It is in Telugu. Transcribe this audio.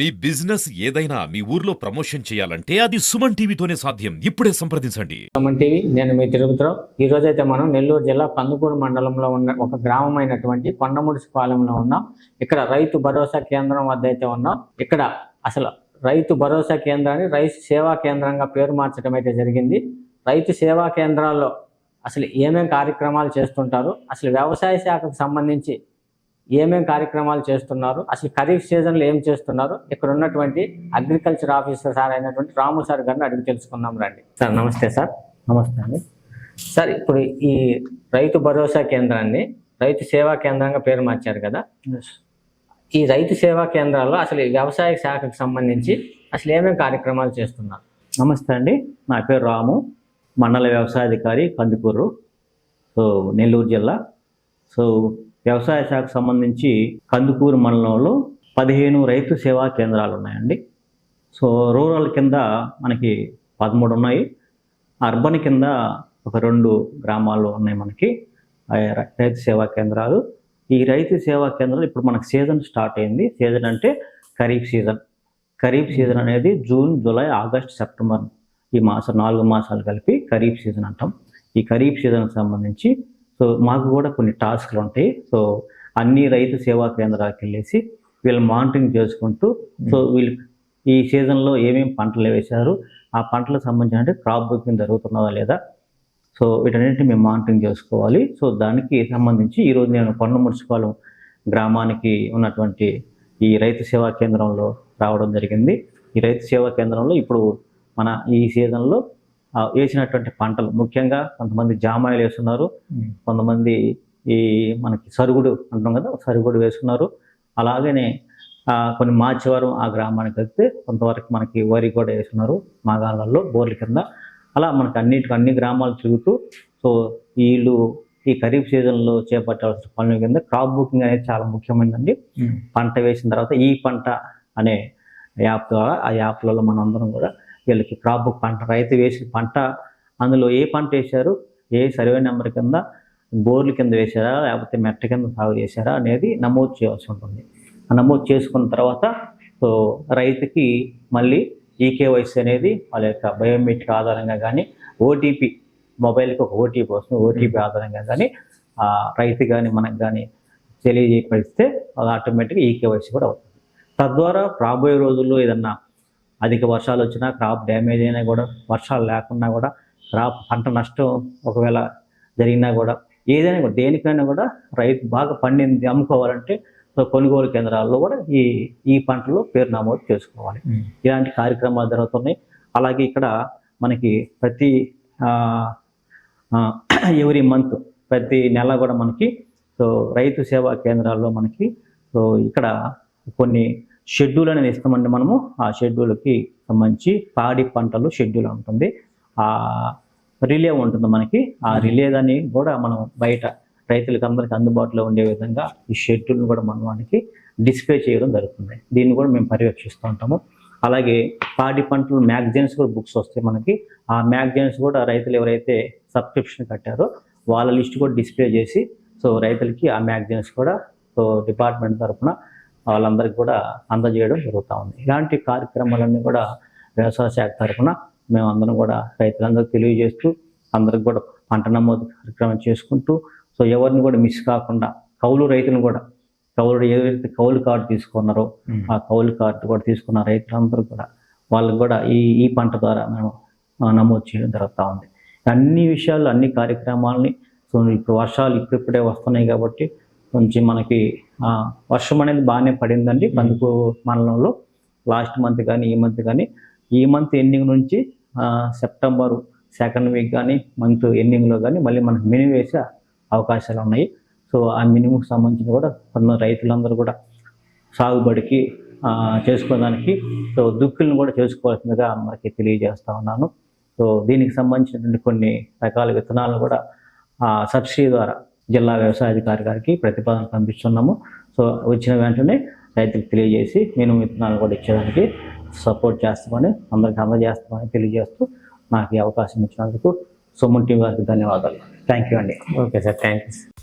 మీ బిజినెస్ ఏదైనా మీ ఊర్లో ప్రమోషన్ చేయాలంటే అది సుమన్ టీవీతోనే సాధ్యం. ఇప్పుడే సంప్రదించండి. సుమన్ టీవీ నేను మీ తిరుగుతురావు ఈ రోజు అయితే మనం నెల్లూరు జిల్లా కందుకూరు మండలంలో ఉన్న ఒక గ్రామమైనటువంటి అయినటువంటి కొండముడిసిపాలెంలో ఉన్నాం. ఇక్కడ రైతు భరోసా కేంద్రం వద్ద అయితే ఉన్నాం. ఇక్కడ అసలు రైతు భరోసా కేంద్రాన్ని రైతు సేవా కేంద్రంగా పేరు మార్చడం అయితే జరిగింది. రైతు సేవా కేంద్రాల్లో అసలు ఏమేం కార్యక్రమాలు చేస్తుంటారు? అసలు వ్యవసాయ శాఖకు సంబంధించి ఏమేం కార్యక్రమాలు చేస్తున్నారు అసలు ఖరీఫ్ సీజన్లో ఏం చేస్తున్నారు ఇక్కడ ఉన్నటువంటి అగ్రికల్చర్ ఆఫీసర్ సార్ అయినటువంటి రాము సార్ గారిని అడిగి తెలుసుకుందాం రండి. సార్ నమస్తే సార్. నమస్తే అండి. సార్ ఇప్పుడు ఈ రైతు భరోసా కేంద్రాన్ని రైతు సేవా కేంద్రంగా పేరు మార్చారు కదా. ఈ రైతు సేవా కేంద్రాల్లో అసలు ఈ వ్యవసాయ శాఖకు సంబంధించి అసలు ఏమేమి కార్యక్రమాలు చేస్తున్నారు? నమస్తే అండి. నా పేరు రాము. మండల వ్యవసాయాధికారి కందుకూరు. సో నెల్లూరు జిల్లా. సో వ్యవసాయ శాఖకు సంబంధించి కందుకూరు మండలంలో పదిహేను రైతు సేవా కేంద్రాలు ఉన్నాయండి సో రూరల్ కింద మనకి పదమూడు ఉన్నాయి అర్బన్ కింద ఒక రెండు గ్రామాలు ఉన్నాయి మనకి. రైతు సేవా కేంద్రాలు. ఈ రైతు సేవా కేంద్రాలు ఇప్పుడు మనకు సీజన్ స్టార్ట్ అయింది. సీజన్ అంటే ఖరీఫ్ సీజన్. ఖరీఫ్ సీజన్ అనేది జూన్ జూలై ఆగస్ట్ సెప్టెంబర్ ఈ మాసం నాలుగు మాసాలు కలిపి ఖరీఫ్ సీజన్ అంటాం. ఈ ఖరీఫ్ సీజన్కి సంబంధించి సో మాకు కూడా కొన్ని టాస్క్లు ఉంటాయి. సో అన్ని రైతు సేవా కేంద్రాలకు వెళ్ళేసి వీళ్ళు మానిటరింగ్ చేసుకుంటూ సో వీళ్ళు ఈ సీజన్లో ఏమేమి పంటలు వేశారు ఆ పంటలకు సంబంధించిన అంటే క్రాప్ బుకింగ్ జరుగుతున్నదా లేదా సో వీటన్నిటిని మేము మానిటరింగ్ చేసుకోవాలి. సో దానికి సంబంధించి ఈరోజు నేను కొండ మున్సిపాలం గ్రామానికి ఉన్నటువంటి ఈ రైతు సేవా కేంద్రంలో రావడం జరిగింది. ఈ రైతు సేవా కేంద్రంలో ఇప్పుడు మన ఈ సీజన్లో వేసినటువంటి పంటలు. ముఖ్యంగా కొంతమంది జామాయిలు వేస్తున్నారు. కొంతమంది ఈ మనకి సరుగుడు అంటాం కదా సరుగుడు వేసుకున్నారు అలాగనే కొన్ని మార్చివారం ఆ గ్రామానికి వెళ్తే కొంతవరకు మనకి వరి కూడా వేసుకున్నారు మాగాళ్ళల్లో బోర్ల కింద. అలా మనకి అన్నిటికి అన్ని గ్రామాలు తిరుగుతూ సో వీళ్ళు ఈ ఖరీఫ్ సీజన్లో చేపట్టాల్సిన పనుల కింద క్రాప్ బుకింగ్ అనేది చాలా ముఖ్యమైనదండి పంట వేసిన తర్వాత ఈ పంట అనే యాప్ ద్వారా ఆ యాప్లలో మనం అందరం కూడా వీళ్ళకి క్రాప్ పంట రైతు వేసిన పంట అందులో ఏ పంట వేశారు ఏ సర్వే నెంబర్ కింద బోర్లు కింద వేశారా లేకపోతే మెట్ట కింద సాగు చేశారా అనేది నమోదు చేయాల్సి ఉంటుంది. నమోదు చేసుకున్న తర్వాత సో రైతుకి మళ్ళీ ఈకేవైసీ అనేది వాళ్ళ యొక్క బయోమెట్రిక్ ఆధారంగా కానీ ఓటీపీ మొబైల్కి ఒక ఓటీపీ వస్తుంది ఓటీపీ ఆధారంగా కానీ ఆ రైతు కానీ మనకు కానీ తెలియజేయపరిస్తే అది ఆటోమేటిక్గా ఈకేవైసీ కూడా అవుతుంది. తద్వారా రాబోయే రోజుల్లో ఏదన్నా అధిక వర్షాలు వచ్చినా క్రాప్ డ్యామేజ్ అయినా కూడా వర్షాలు లేకున్నా కూడా క్రాప్ పంట నష్టం ఒకవేళ జరిగినా కూడా ఏదైనా కూడా దేనికైనా కూడా రైతు బాగా పండింది అమ్ముకోవాలంటే సో కొనుగోలు కేంద్రాల్లో కూడా ఈ ఈ పంటలో పేరు నమోదు చేసుకోవాలి. ఇలాంటి కార్యక్రమాలు జరుగుతున్నాయి. అలాగే ఇక్కడ మనకి ప్రతి ఎవ్రీ మంత్ ప్రతి నెల కూడా మనకి సో రైతు సేవా కేంద్రాల్లో మనకి సో ఇక్కడ కొన్ని షెడ్యూల్ అనేది ఇస్తామండి మనము ఆ షెడ్యూల్కి సంబంధించి పాడి పంటలు షెడ్యూల్ ఉంటుంది. ఆ రిలే ఉంటుంది మనకి. ఆ రిలే దాన్ని కూడా మనం బయట రైతులకు అందరికి అందుబాటులో ఉండే విధంగా ఈ షెడ్యూల్ని కూడా మనం వానికి డిస్ప్లే చేయడం జరుగుతుంది. దీన్ని కూడా మేము పర్యవేక్షిస్తూ ఉంటాము. అలాగే పాడి పంటలు మ్యాగజైన్స్ కూడా బుక్స్ వస్తాయి మనకి. ఆ మ్యాగజైన్స్ కూడా రైతులు ఎవరైతే సబ్స్క్రిప్షన్ కట్టారో వాళ్ళ లిస్ట్ కూడా డిస్ప్లే చేసి సో రైతులకి ఆ మ్యాగజైన్స్ కూడా సో డిపార్ట్మెంట్ తరఫున వాళ్ళందరికీ కూడా అందజేయడం జరుగుతూ ఉంది. ఇలాంటి కార్యక్రమాలన్నీ కూడా వ్యవసాయ శాఖ తరఫున మేము అందరం కూడా రైతులందరికీ తెలియజేస్తూ అందరికి కూడా పంట నమోదు కార్యక్రమం చేసుకుంటూ సో ఎవరిని కూడా మిస్ కాకుండా కౌలు రైతులను కూడా కౌలు ఏదైతే కౌలు కార్డు తీసుకున్నారో ఆ కౌలు కార్డు కూడా తీసుకున్న రైతులందరూ కూడా వాళ్ళకి కూడా ఈ ఈ పంట ద్వారా మేము నమోదు చేయడం జరుగుతూ ఉంది. అన్ని విషయాలు అన్ని కార్యక్రమాలని సో ఇప్పుడు వర్షాలు ఇప్పుడిప్పుడే వస్తున్నాయి కాబట్టి కొంచెం మనకి వర్షం అనేది బాగానే పడిందండి కందుకు మండలంలో లాస్ట్ మంత్ కానీ ఈ మంత్ కానీ. ఈ మంత్ ఎండింగ్ నుంచి సెప్టెంబర్ సెకండ్ వీక్ కానీ మంత్ ఎండింగ్లో కానీ మళ్ళీ మనకు మినిమం వేసే అవకాశాలు ఉన్నాయి. సో ఆ మినిమంకి సంబంధించి కూడా కొంత రైతులందరూ కూడా సాగుబడికి చేసుకోవడానికి సో దుక్కులను కూడా చేసుకోవాల్సిందిగా మనకి తెలియజేస్తా ఉన్నాను. సో దీనికి సంబంధించినటువంటి కొన్ని రకాల విత్తనాలను కూడా ఆ, సబ్సిడీ ద్వారా జిల్లా వ్యవసాయ అధికారి గారికి ప్రతిపాదన పంపిస్తున్నాము. సో వచ్చిన వెంటనే రైతులకు తెలియజేసి నేను విత్తనాలు కూడా ఇచ్చేదానికి సపోర్ట్ చేస్తామని అందరికి అందజేస్తామని తెలియజేస్తూ నాకు ఈ అవకాశం ఇచ్చినందుకు సొమ్ము టీం గారికి ధన్యవాదాలు. థ్యాంక్ యూ అండి. Okay sir thank you